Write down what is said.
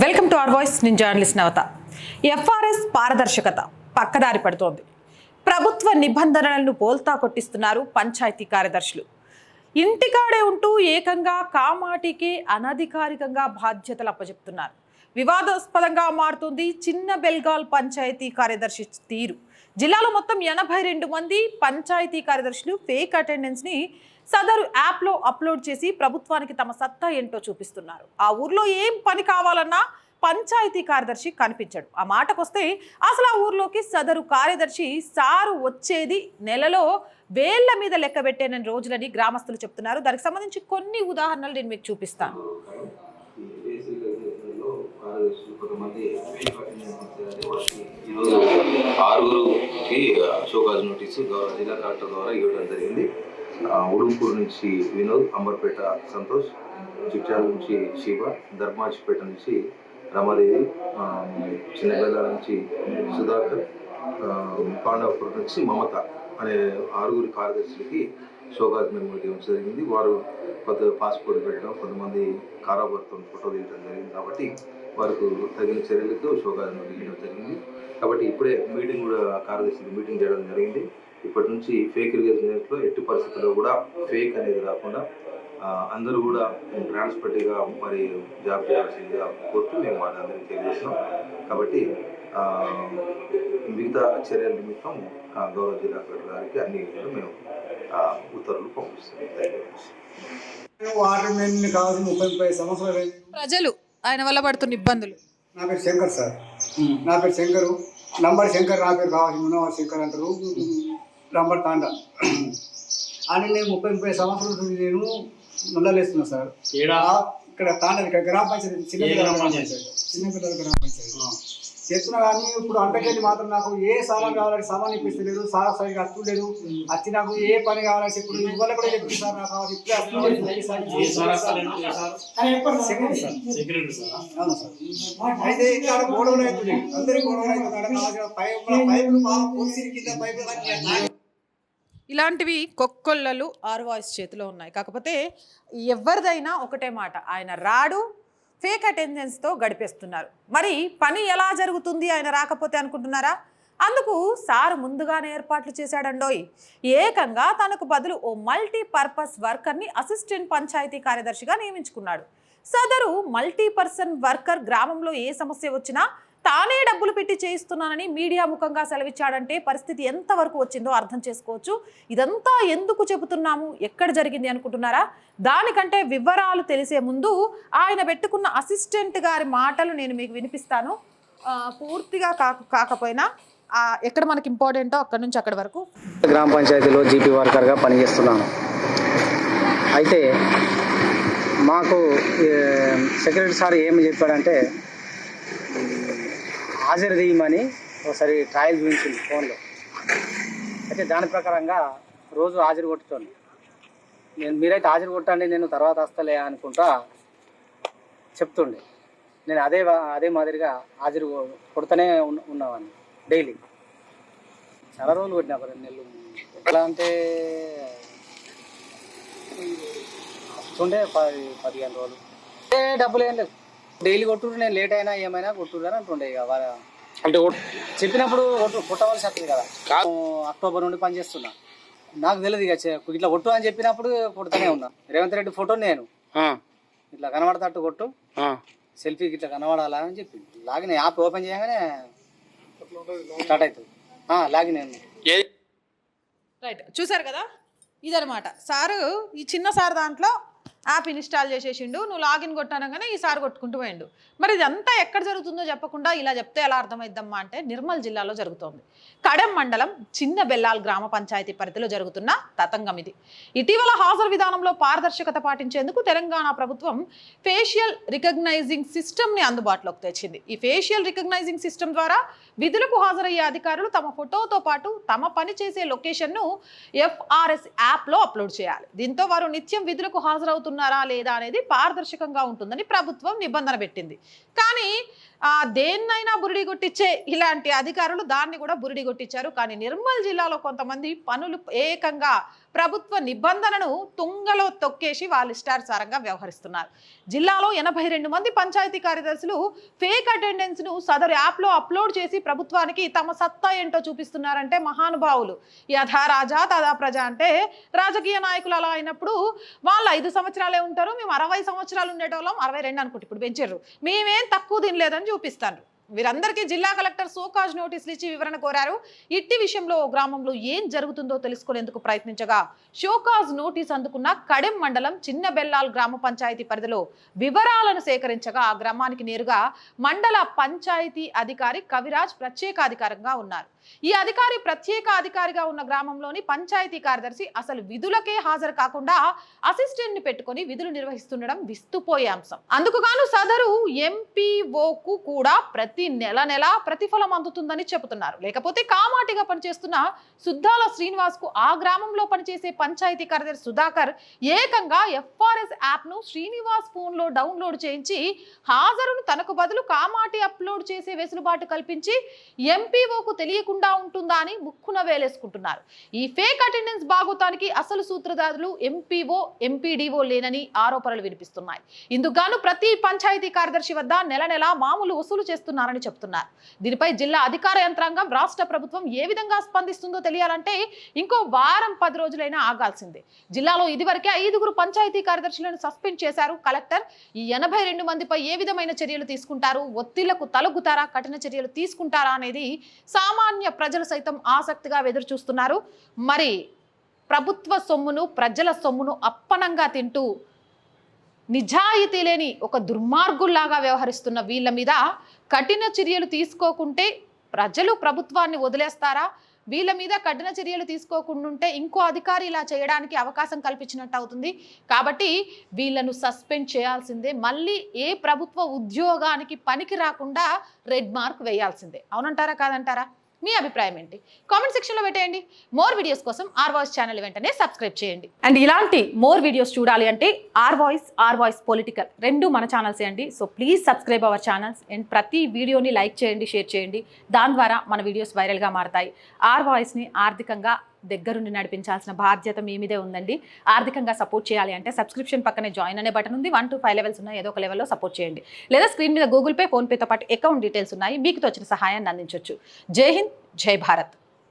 Welcome to our voice నేను journalist Navatha. FRS పారదర్శకత పక్కదారి పడుతోంది. ప్రభుత్వ నిబంధనలను పోల్తా కొట్టిస్తున్నారు పంచాయతీ కార్యదర్శులు. ఇంటికాడే ఉంటూ ఏకంగా కామాటికి అనధికారికంగా బాధ్యతలు అప్పచెప్తున్నారు వివాదాస్పదంగా మారుతుంది. చిన్న బెల్గాల్ పంచాయతీ కార్యదర్శి తీరు. జిల్లాలో మొత్తం ఎనభై రెండు మంది పంచాయతీ కార్యదర్శులు ఫేక్ అటెండెన్స్ని సదరు యాప్లో అప్లోడ్ చేసి ప్రభుత్వానికి తమ సత్తా ఏంటో చూపిస్తున్నారు. ఆ ఊర్లో ఏం పని కావాలన్నా పంచాయతీ కార్యదర్శి కనిపించడు. ఆ మాటకొస్తే అసలు ఆ ఊర్లోకి సదరు కార్యదర్శి సారు వచ్చేది నెలలో వేళ్ళ మీద లెక్క పెట్టేనని రోజులని గ్రామస్తులు చెప్తున్నారు. దానికి సంబంధించి కొన్ని ఉదాహరణలు నేను మీకు చూపిస్తాను. కొంతమంది ఈరోజు ఆరుగురుకి షోకాజ్ నోటీసు గౌరవ జిల్లా కలెక్టర్ ద్వారా ఇవ్వడం జరిగింది. ఉడుంపూర్ నుంచి వినోద్ అంబర్పేట సంతోష్ చిట్యాల నుంచి శివ ధర్మాజిపేట నుంచి రమాదేవి ఆ, చిన్నబెల్లాల నుంచి సుధాకర్ పాండవపురం నుంచి మమత అనే ఆరుగురు కార్యదర్శులకి షోకాజ్ మెమో ఇవ్వడం జరిగింది. వారు కొంత పాస్పోర్ట్ పెట్టడం కొంతమంది కారాబర్తో ఫోటో తీయడం జరిగింది కాబట్టి వారికి తగిన చర్యలతో షోకాజ్ నోట్ ఇవ్వడం జరిగింది. కాబట్టి ఇప్పుడే మీటింగ్ కూడా కార్యదర్శులు మీటింగ్ చేయడం జరిగింది. ఇప్పటి నుంచి ఫేక్ రిజర్వేషన్స్లో ఎట్టి పరిస్థితుల్లో కూడా ఫేక్ అనేది రాకుండా అందరూ కూడా ట్రాన్స్పర్ట్గా మరి జాబ్ చేయాల్సిందిగా కోరుతూ మేము వాళ్ళందరికీ తెలియజేస్తున్నాం. కాబట్టి ఆ, మిగతా చర్యల నిమిత్తం ఆ, గౌరవ జిల్లా కలెక్టర్ గారికి అన్ని మేము ఆ, ఉత్తర్వులు పంపిస్తాం. ప్రజలు ఆయన వల్ల పడుతున్న ఇబ్బందులు. నా పేరు శంకర్ సార్. నా పేరు శంకరు. నంబర్ శంకర్ నా పేరు కావాల్సి ఉన్నవారు శంకర్ అంటారు. నంబర్ తాండ. అని నేను ముప్పై ముప్పై సంవత్సరాల నుంచి నేను మండలేస్తున్నా సార్. ఇక్కడ తాండ ఇక్కడ గ్రామ పంచాయతీ చిన్న గ్రామ? పంచాయతీ. చిన్న పిల్లల గ్రామ పంచాయతీ. చెప్తున్నా కానీ ఇప్పుడు అంతకెళ్ళి మాత్రం నాకు ఏ సామాన్ కావాలంటే సామాన్ ఇప్పిస్తలేదు సార్ సరిగా అట్టులేదు వచ్చి నాకు ఏ పని కావాలంటే ఇప్పుడు ఇవాళ కూడా చెప్తుంది సార్ నాకు కావాలి ఇప్పుడే అవును సార్. అయితే ఇక్కడ గొడవలు అవుతున్నాయి. అందరి గొడవలు కావాల్సిన పైపుల పైపులు కింద పైపులు అన్నీ ఇలాంటివి కొక్కొల్లలు ఆరు వాయిస్ చేతిలో ఉన్నాయి. కాకపోతే ఎవరిదైనా ఒకటే మాట. ఆయన రాడు ఫేక్ అటెండెన్స్తో గడిపేస్తున్నారు. మరి పని ఎలా జరుగుతుంది? ఆయన రాకపోతే అనుకుంటున్నారా? అందుకు సార్ ముందుగానే ఏర్పాట్లు చేశాడండోయ్. ఏకంగా తనకు బదులు ఓ మల్టీ పర్పస్ వర్కర్ని అసిస్టెంట్ పంచాయతీ కార్యదర్శిగా నియమించుకున్నాడు. సదరు మల్టీ పర్సన్ వర్కర్ గ్రామంలో ఏ సమస్య వచ్చినా తానే డబ్బులు పెట్టి చేయిస్తున్నానని మీడియా ముఖంగా సెలవిచ్చాడంటే పరిస్థితి ఎంతవరకు వచ్చిందో అర్థం చేసుకోవచ్చు. ఇదంతా ఎందుకు చెబుతున్నాము? ఎక్కడ జరిగింది అనుకుంటున్నారా? దానికంటే వివరాలు తెలిసే ముందు ఆయన పెట్టుకున్న అసిస్టెంట్ గారి మాటలు నేను మీకు వినిపిస్తాను. పూర్తిగా కాక కాకపోయినా ఎక్కడ మనకి ఇంపార్టెంటో అక్కడ నుంచి అక్కడ వరకు. గ్రామ పంచాయతీలో జీపీ వర్కర్గా పనిచేస్తున్నాను. అయితే మాకు సెక్రటరీ సార్ ఏమి చెప్పాడంటే హాజరు తీయమని ఒకసారి ట్రయల్ చూపించింది ఫోన్లో. అయితే దాని ప్రకారంగా రోజు హాజరు కొట్టుతాను నేను మీరైతే హాజరు కొట్టండి నేను తర్వాత వస్తలే అనుకుంటా చెప్తుండే. నేను అదే అదే మాదిరిగా హాజరు కొడుతూనే ఉన్న- ఉన్నవాడిని డైలీ. చాలా రోజులు కొట్టినా ఒక రెండు నెలలు. ఎట్లా అంటే వస్తుండే పది పదిహేను రోజులు. ఏ డబ్బులు ఏం లేదు డైలీ కొట్టుడు నేను లేట్ అయినా ఏమైనా కొట్టుడు అని అంటుండే ఇక వాళ్ళ అంటే చెప్పినప్పుడు కొట్టు కొట్టవలసి వస్తుంది కదా. అక్టోబర్ నుండి పనిచేస్తున్నా నాకు తెలియదు ఇక ఇట్లా కొట్టు అని చెప్పినప్పుడు కొడుతూనే ఉన్నా. రేవంత్ రెడ్డి ఫోటో నేను. ఇట్లా కనబడతట్టు కొట్టు. సెల్ఫీకి ఇట్లా కనబడాలా అని చెప్పింది లాగిన యాప్ ఓపెన్ చేయగానే స్టార్ట్ అవుతుంది లాగిన రైట్ చూసారు కదా? ఇదనమాట సారు ఈ చిన్న సార్ దాంట్లో యాప్ ఇన్స్టాల్ చేసేసిండు నువ్వు లాగిన్ కొట్టానగానే ఈ సార్ కొట్టుకుంటూ పోయిండు. మరి ఇదంతా ఎక్కడ జరుగుతుందో చెప్పకుండా ఇలా చెప్తే ఎలా అర్థమైద్దమ్మా అంటే నిర్మల్ జిల్లాలో జరుగుతోంది. కడెం మండలం చిన్న బెల్లాల్ గ్రామ పంచాయతీ పరిధిలో జరుగుతున్న తతంగం ఇది. ఇటీవల హాజరు విధానంలో పారదర్శకత పాటించేందుకు తెలంగాణ ప్రభుత్వం ఫేషియల్ రికగ్నైజింగ్ సిస్టమ్ని అందుబాటులోకి తెచ్చింది. ఈ ఫేషియల్ రికగ్నైజింగ్ సిస్టమ్ ద్వారా విధులకు హాజరయ్యే అధికారులు తమ ఫోటోతో పాటు తమ పని చేసే లొకేషన్ను ఎఫ్ఆర్ఎస్ యాప్లో అప్లోడ్ చేయాలి. దీంతో వారు నిత్యం విధులకు హాజరవుతున్నారా లేదా అనేది పారదర్శకంగా ఉంటుందని ప్రభుత్వం నిబంధన పెట్టింది. కానీ ఆ దేన్నైనా బురిడి కొట్టించే ఇలాంటి అధికారులు దాన్ని కూడా బురిడి కొట్టించారు. కానీ నిర్మల్ జిల్లాలో కొంతమంది పనులు ఏకంగా ప్రభుత్వ నిబంధనను తుంగలో తొక్కేసి వాళ్ళ ఇష్టానుసారంగా వ్యవహరిస్తున్నారు. జిల్లాలో ఎనభై రెండు మంది పంచాయతీ కార్యదర్శులు ఫేక్ అటెండెన్స్ను సదరు యాప్లో అప్లోడ్ చేసి ప్రభుత్వానికి తమ సత్తా ఏంటో చూపిస్తున్నారంటే మహానుభావులు. యథా రాజా తదా ప్రజ అంటే రాజకీయ నాయకులు అలా అయినప్పుడు వాళ్ళు ఐదు సంవత్సరాలే ఉంటారు మేము అరవై సంవత్సరాలు ఉండేటోళ్ళం అరవై రెండు అనుకుంటే ఇప్పుడు పెంచారు మేమేం తక్కువ తినలేదని చూపిస్తాను వీరందరికీ జిల్లా కలెక్టర్ సోకాజ్ నోటీసులు ఇచ్చి వివరణ కోరారు. ఇట్టి విషయంలో ఓ గ్రామంలో ఏం జరుగుతుందో తెలుసుకునేందుకు ప్రయత్నించగా షోకాజ్ నోటీస్ అందుకున్న కడెం మండలం చిన్న బెల్లాల్ గ్రామ పంచాయతీ పరిధిలో వివరాలను సేకరించగా ఆ గ్రామానికి నేరుగా మండల పంచాయతీ అధికారి కవిరాజ్ ప్రత్యేకాధికారంగా ఉన్నారు. ఈ అధికారి ప్రత్యేక అధికారిగా ఉన్న గ్రామంలోని పంచాయతీ కార్యదర్శి అసలు విధులకే హాజరు కాకుండా అసిస్టెంట్ని పెట్టుకొని విధులు నిర్వహిస్తుండడం విస్తుపోయే అంశం. అందుకు గాను సదరు ఎంపీఓకు కూడా ప్రతి నెల నెల ప్రతిఫలం అందుతుందని చెబుతున్నారు. లేకపోతే కామాటిగా పనిచేస్తున్న సుద్దాల శ్రీనివాస్కు ఆ గ్రామంలో పనిచేసే పంచాయతీ కార్యదర్శి సుధాకర్ ఏకంగా ఎఫ్ఆర్ఎస్ యాప్ను శ్రీనివాస్ ఫోన్లో డౌన్లోడ్ చేయించి హాజరును తనకు బదులు కామాటి అప్లోడ్ చేసే వెసులుబాటు కల్పించి ఎంపీఓకు తెలియకుండా ఉంటుందా అని ముక్కున వేలేసుకుంటున్నారు. ఈ ఫేక్ అటెండెన్స్ బాగోతానికి అసలు సూత్రధారులు ఎంపీఓ ఎంపీడీఓ లేనని ఆరోపణలు వినిపిస్తున్నాయి. ఇందుకు ప్రతి పంచాయతీ కార్యదర్శి వద్ద నెల నెల మామూలు వసూలు చేస్తున్నారు. చేస్తున్నారని చెప్తున్నారు. దీనిపై జిల్లా అధికార యంత్రాంగం రాష్ట్ర ప్రభుత్వం ఏ విధంగా స్పందిస్తుందో తెలియాలంటే ఇంకో వారం పది రోజులైనా ఆగాల్సిందే. జిల్లాలో ఇదివరకే ఐదుగురు పంచాయతీ కార్యదర్శులను సస్పెండ్ చేశారు. కలెక్టర్ ఈ ఎనభై రెండు మందిపై ఏ విధమైన చర్యలు తీసుకుంటారు? ఒత్తిళ్ళకు తలగుతారా? కఠిన చర్యలు తీసుకుంటారా? అనేది సామాన్య ప్రజలు సైతం ఆసక్తిగా ఎదురు చూస్తున్నారు మరి ప్రభుత్వ సొమ్మును ప్రజల సొమ్మును అప్పనంగా తింటూ నిజాయితీ లేని ఒక దుర్మార్గుల్లాగా వ్యవహరిస్తున్న వీళ్ళ మీద కఠిన చర్యలు తీసుకోకుంటే ప్రజలు ప్రభుత్వాన్ని వదిలేస్తారా? వీళ్ళ మీద కఠిన చర్యలు తీసుకోకుండా ఉంటే ఇంకో అధికారి ఇలా చేయడానికి అవకాశం కల్పించినట్టు అవుతుంది. కాబట్టి వీళ్ళను సస్పెండ్ చేయాల్సిందే. మళ్ళీ ఏ ప్రభుత్వ ఉద్యోగానికి పనికి రాకుండా రెడ్ మార్క్ వేయాల్సిందే. అవునంటారా కాదంటారా? మీ అభిప్రాయం ఏంటి? కామెంట్ సెక్షన్లో పెట్టేయండి. మోర్ వీడియోస్ కోసం ఆర్ వాయిస్ ఛానల్ వెంటనే సబ్స్క్రైబ్ చేయండి. అండ్ ఇలాంటి మోర్ వీడియోస్ చూడాలి అంటే R Voice R Voice political రెండు మన ఛానల్సే అండి. So please subscribe our channels and ప్రతి వీడియోని లైక్ చేయండి షేర్ చేయండి. దాని ద్వారా మన వీడియోస్ వైరల్గా మారతాయి. ఆర్ వాయిస్ని ఆర్థికంగా దగ్గరుండి నడిపించాల్సిన బాధ్యత మీ మీదే ఉందండి. ఆర్థికంగా సపోర్ట్ చేయాలి అంటే సబ్స్క్రిప్షన్ పక్కనే జాయిన్ అనే బటన్ ఉంది. వన్ టు ఫైవ్ లెవెల్స్ ఉన్నాయి. ఏదో ఒక లెవెల్లో సపోర్ట్ చేయండి. లేదా స్క్రీన్ మీద గూగుల్ పే ఫోన్పేతో పాటు అకౌంట్ డీటెయిల్స్ ఉన్నాయి. మీకు తోచిన సహాయాన్ని అందించవచ్చు జై హింద్ జై భారత్.